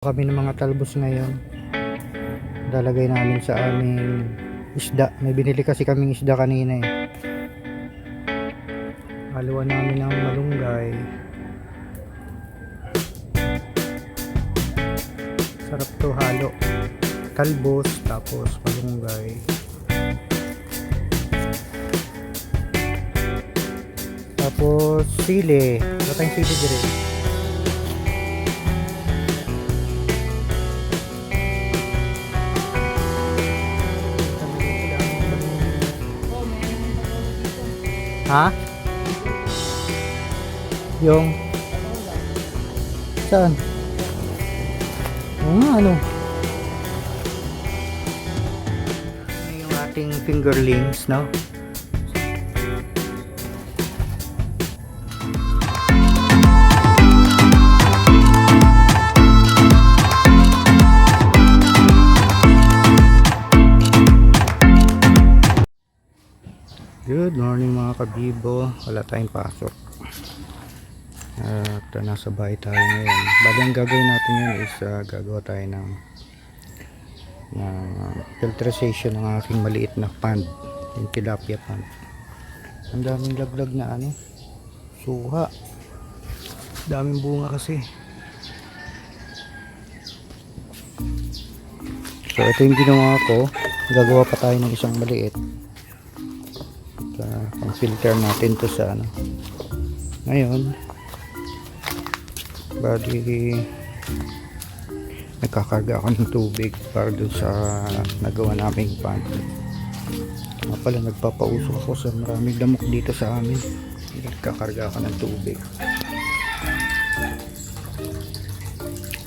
kami ng mga talbos ngayon. Lalagay namin sa aming isda. May binili kasi kaming isda kanina eh. Haluan namin ng malunggay. Sarap to halo. Talbos tapos malunggay. Tapos sili. Wala tayong sili dire Ha? Yung Saan? Ano? Ano yung ating fingerlings, no? Kabibo. Wala tayong pasok. At uh, nasa bahay tayo ngayon. Bali ang gagawin natin yun is uh, gagawa tayo ng ng filtration ng aking maliit na pond. Yung tilapia pond. Ang daming laglag na ano. Suha. Daming bunga kasi. So ito yung ginawa ko. Gagawa pa tayo ng isang maliit uh, filter natin to sa ano. Ngayon bali nagkakarga ako ng tubig para doon sa nagawa naming pond nga pala nagpapausok ako sa maraming damok dito sa amin. Nagkakarga ako ng tubig.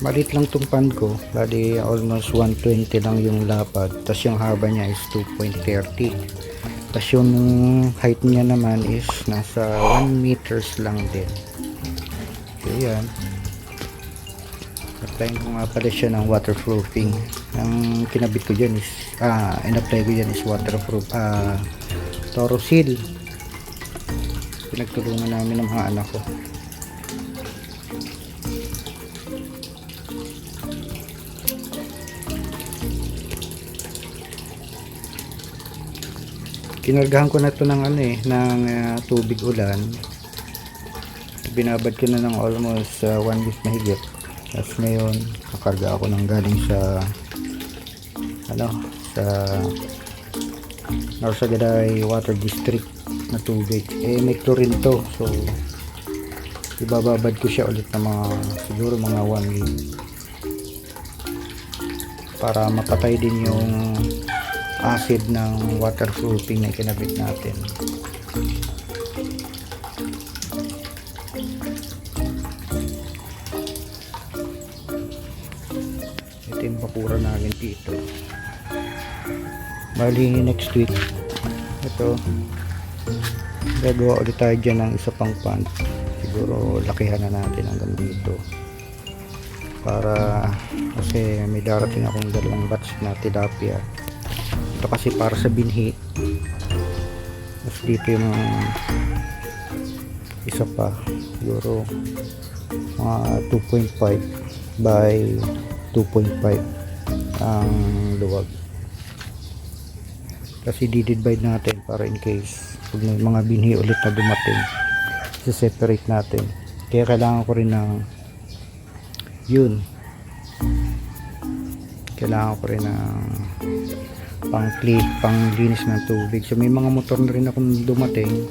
Malit lang tong pan ko. Bali almost 120 lang yung lapad. Tas yung haba niya is 2.30 tapos yung height niya naman is nasa 1 meters lang din. So yan. Apply ko nga pala siya ng waterproofing. Ang kinabit ko dyan is, ah, in-apply ko dyan is waterproof, ah, Toro Seal. Pinagtulungan namin ng mga anak ko. Kinargahan ko na to ng ano eh ng uh, tubig ulan. Binabad ko na ng almost 1 uh, week mahigit. Tapos ngayon kakarga ako ng galing sa ano sa Narsagaday Water District na tubig. Eh may chlorine to. So ibababad ko siya ulit ng mga siguro mga 1 week. Para mapatay din yung acid ng waterproofing na kinabit natin. Ito yung bakura namin dito. Bali next week ito gagawa ulit tayo dyan ng isa pang pond siguro lakihan na natin hanggang dito. Para kasi may darating akong dalawang batch na tilapia ito kasi para sa binhi. Tapos dito yung isa pa. Siguro mga 2.5 by 2.5 ang luwag. Kasi didivide natin para in case pag may mga binhi ulit na dumating separate natin. Kaya kailangan ko rin ng yun. Kailangan ko rin ng pang clean, pang linis ng tubig. So may mga motor na rin akong dumating.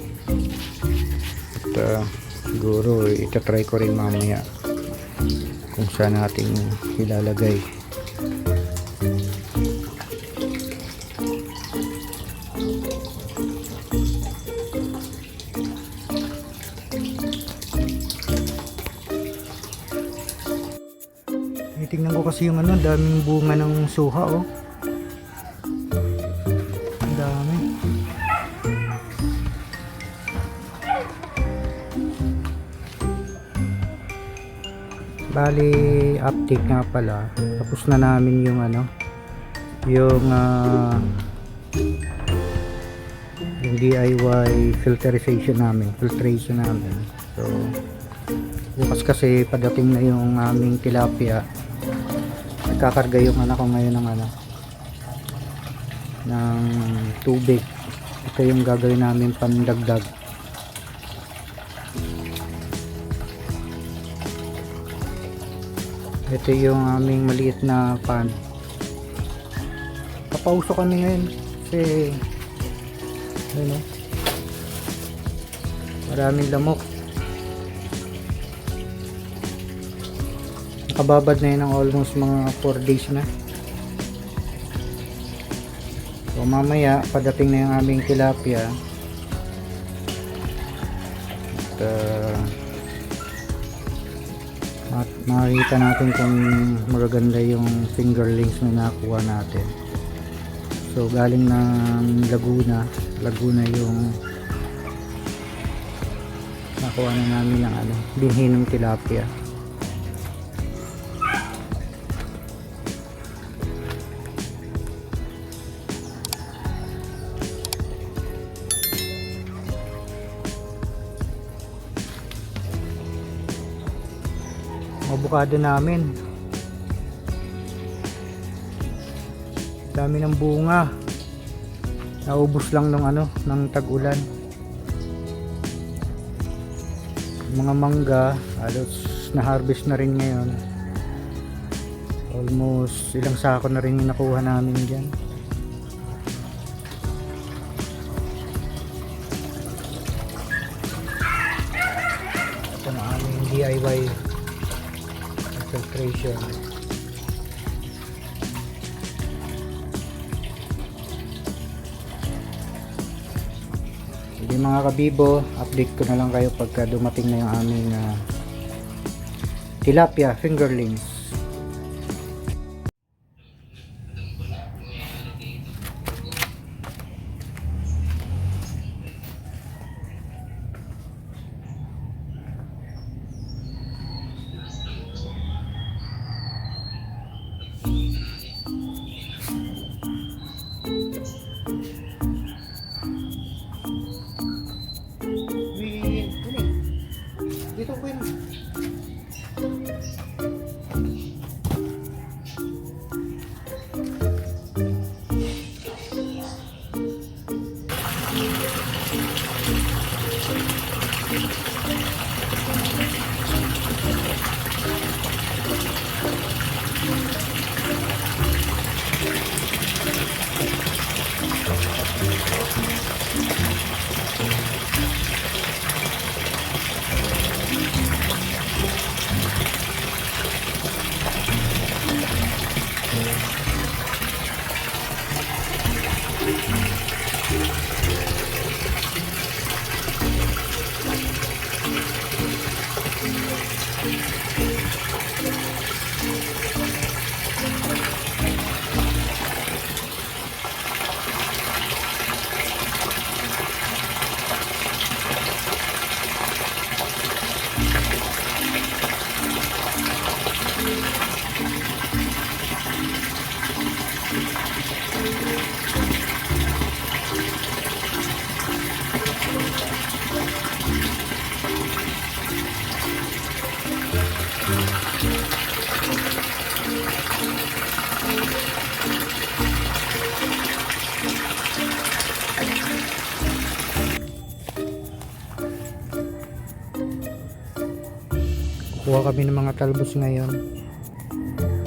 At uh, siguro itatry ko rin mamaya kung saan natin ilalagay. Tingnan ko kasi yung ano, daming bunga ng suha oh. Bali, update nga pala. Tapos na namin yung ano, yung ah, yung DIY filterization namin, filtration namin. So, bukas kasi padating na yung aming tilapia nagkakarga yung anak ko ngayon ng ano ng tubig ito yung gagawin namin pandagdag ito yung aming maliit na pan. Papauso kami ngayon kasi ano maraming lamok. Nakababad na yun ng almost mga 4 days na. So mamaya padating na yung aming tilapia. At uh, makikita natin kung magaganda yung fingerlings na nakuha natin. So galing ng Laguna. Laguna yung nakuha na namin ng ano, binhi ng tilapia avocado namin. Dami ng bunga. Naubos lang ng ano ng tag-ulan. Mga mangga halos na harvest na rin ngayon. Almost ilang sako na rin nakuha namin dyan. Ito na aming DIY filtration Hindi mga kabibo, update ko na lang kayo pagka dumating na yung aming ah, tilapia fingerlings. Kuha kami ng mga talbos ngayon.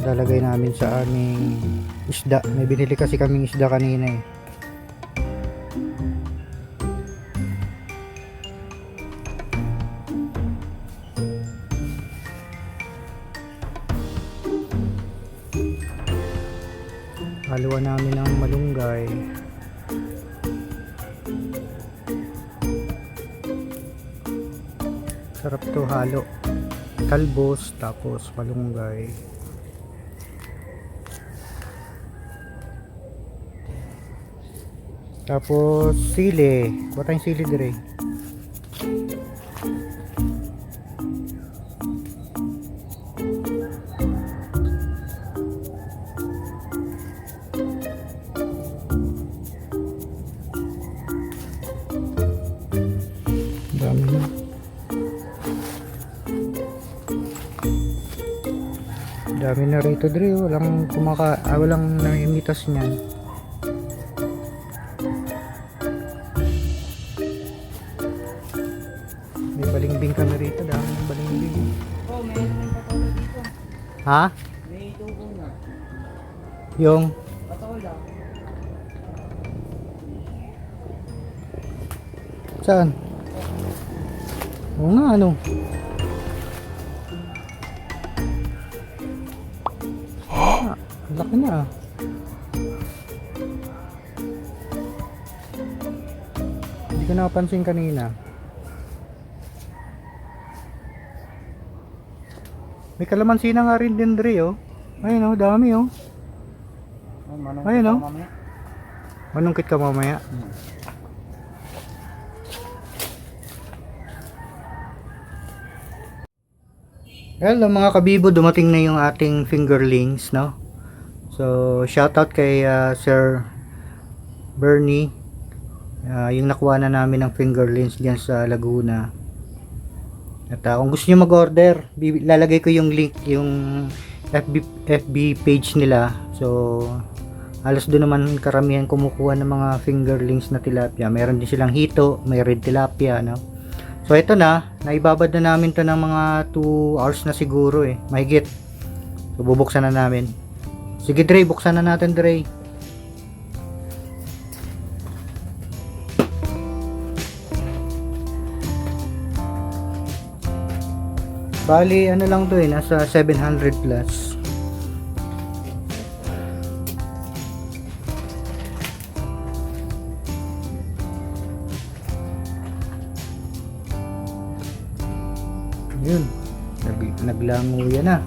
Lalagay namin sa aming isda. May binili kasi kaming isda kanina eh. Haluan namin ng malunggay. Sarap to halo talbos tapos malunggay. Tapos sili. Buta yung sili dire Dami na rito, Dre. Walang kumaka... Ah, walang namimitas niyan. May balimbing kami rito. Dami ng balimbing. Oh, may patuloy dito. Ha? May tubo na. Yung... Patuloy lang. Saan? Oo nga, ano? Laki na ah. Hindi ko napansin kanina. May kalamansi na nga rin din, Dre, oh. Ayun, oh, dami, oh. Ayun, oh. Manungkit ka mamaya. Hello mga kabibo, dumating na yung ating fingerlings, no? So, shoutout kay ah, Sir Bernie. Ah, yung nakuha na namin ng fingerlings diyan sa Laguna. At ah, kung gusto niyo mag-order, lalagay ko yung link, yung FB, FB page nila. So, halos doon naman karamihan kumukuha ng mga fingerlings na tilapia. Meron din silang hito, may red tilapia, no? So ito na, naibabad na namin to ng mga 2 hours na siguro eh, mahigit. So bubuksan na namin. Sige Dre, buksan na natin Dre. Bali, ano lang to eh, nasa 700 plus. Yun. Nag, naglango yan na.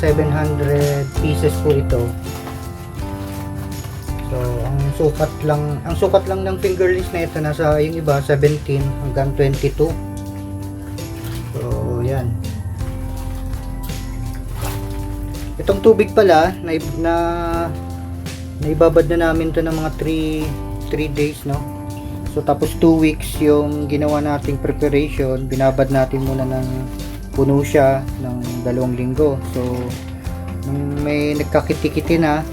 700 pieces po ito. So, ang sukat lang, ang sukat lang ng fingerlings na ito nasa yung iba 17 hanggang 22. So, yan. Itong tubig pala na na naibabad na namin to ng mga 3 3 days, no? So tapos 2 weeks yung ginawa nating preparation, binabad natin muna ng puno siya ng dalawang linggo. So nung may nagkakiti-kiti na,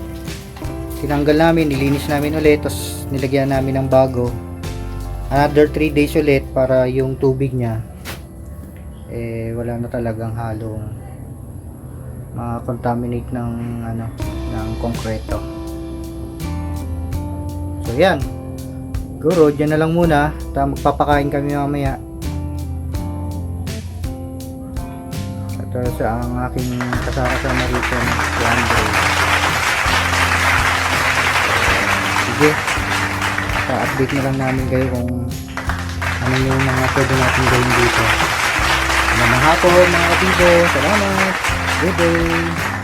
tinanggal namin, nilinis namin ulit, tapos nilagyan namin ng bago. Another 3 days ulit para yung tubig niya eh wala na talagang halong ma-contaminate ng ano ng konkreto. So yan. Siguro dyan na lang muna. Ta magpapakain kami mamaya. Uh, sa ang aking kasama-kasama rito na si Andre. Sige. Pa-update na lang namin kayo kung ano yung mga pwede natin gawin dito. Magandang hapon mga kapibo. Salamat. Day.